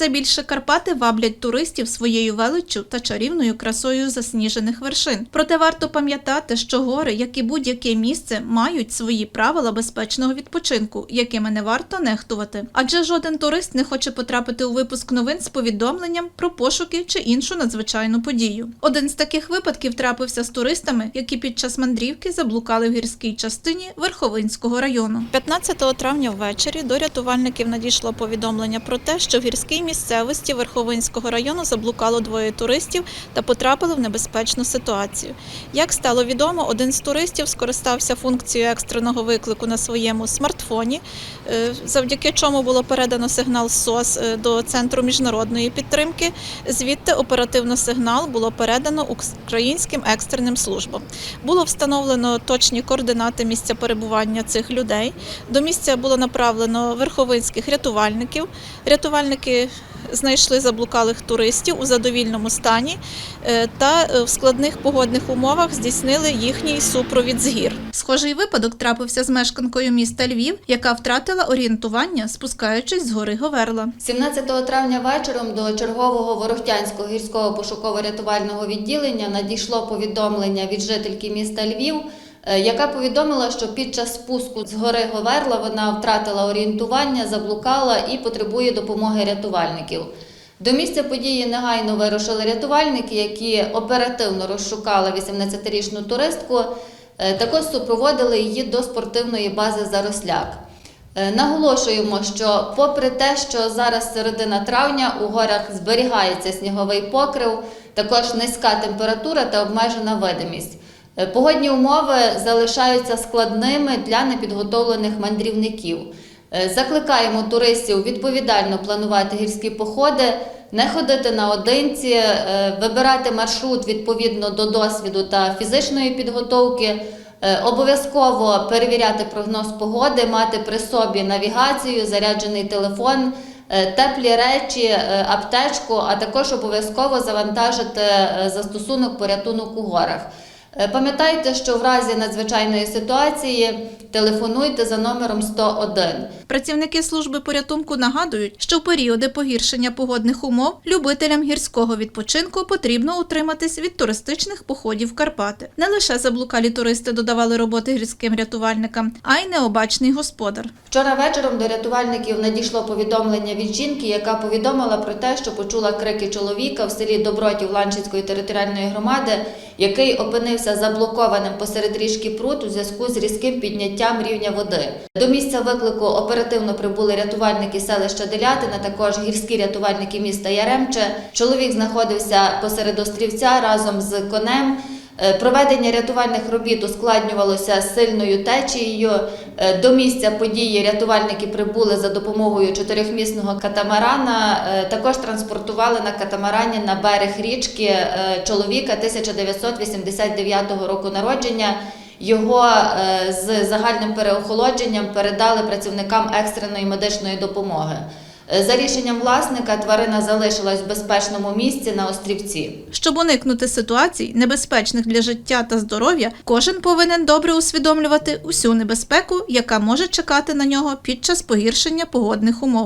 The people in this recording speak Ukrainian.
Все більше Карпати ваблять туристів своєю величчю та чарівною красою засніжених вершин. Проте варто пам'ятати, що гори, як і будь-яке місце, мають свої правила безпечного відпочинку, якими не варто нехтувати. Адже жоден турист не хоче потрапити у випуск новин з повідомленням про пошуки чи іншу надзвичайну подію. Один з таких випадків трапився з туристами, які під час мандрівки заблукали в гірській частині Верховинського району. 15 травня ввечері до рятувальників надійшло повідомлення про те, що в гірській місцевості Верховинського району заблукало двоє туристів та потрапили в небезпечну ситуацію. Як стало відомо, один з туристів скористався функцією екстреного виклику на своєму смартфоні, е, завдяки чому було передано сигнал СОС е, до центру міжнародної підтримки. Звідти оперативно сигнал було передано українським екстреним службам. Було встановлено точні координати місця перебування цих людей. До місця було направлено верховинських рятувальників. Рятувальники знайшли заблукалих туристів у задовільному стані е, та е, в складних погодних умовах здійснили їхній супровід з гір. Схожий випадок трапився з мешканкою міста Львів, яка втратила орієнтування, спускаючись з гори Говерла. 17 травня вечором до чергового Ворохтянського гірського пошуково-рятувального відділення надійшло повідомлення від жительки міста Львів, яка повідомила, що під час спуску з гори Говерла вона втратила орієнтування, заблукала і потребує допомоги рятувальників. До місця події негайно вирушили рятувальники, які оперативно розшукали 18-річну туристку. Е, Також супроводили її до спортивної бази Заросляк. Е, Наголошуємо, що попри те, що зараз середина травня у горах зберігається сніговий покрив, також низька температура та обмежена видимість. Е, Погодні умови залишаються складними для непідготовлених мандрівників. Е, Закликаємо туристів відповідально планувати гірські походи, не ходити наодинці, е, вибирати маршрут відповідно до досвіду та фізичної підготовки. Обов'язково перевіряти прогноз погоди, мати при собі навігацію, заряджений телефон, теплі речі, аптечку, а також обов'язково завантажити застосунок порятунок у горах. Е, Пам'ятайте, що в разі надзвичайної ситуації телефонуйте за номером 101. Працівники служби порятунку нагадують, що в періоди погіршення погодних умов любителям гірського відпочинку потрібно утриматись від туристичних походів в Карпати. Не лише заблукалі туристи додавали роботи гірським рятувальникам, а й необачний господар. Вчора вечором до рятувальників надійшло повідомлення від жінки, яка повідомила про те, що почула крики чоловіка в селі Добротів Ланчинської територіальної громади, який опинився заблокованим посеред річки Прут у зв'язку з різким підняттям рівня води. До місця виклику оперативно прибули рятувальники селища Делятина, також гірські рятувальники міста Яремче. Чоловік знаходився посеред острівця разом з конем. Е, Проведення рятувальних робіт ускладнювалося сильною течією. Е, До місця події рятувальники прибули за допомогою чотирьохмісного катамарана. Е, Також транспортували на катамарані на берег річки чоловіка 1989 року народження. Його з загальним переохолодженням передали працівникам екстреної медичної допомоги. Е, За рішенням власника тварина залишилась в безпечному місці на острівці. Щоб уникнути ситуацій, небезпечних для життя та здоров'я, кожен повинен добре усвідомлювати усю небезпеку, яка може чекати на нього під час погіршення погодних умов.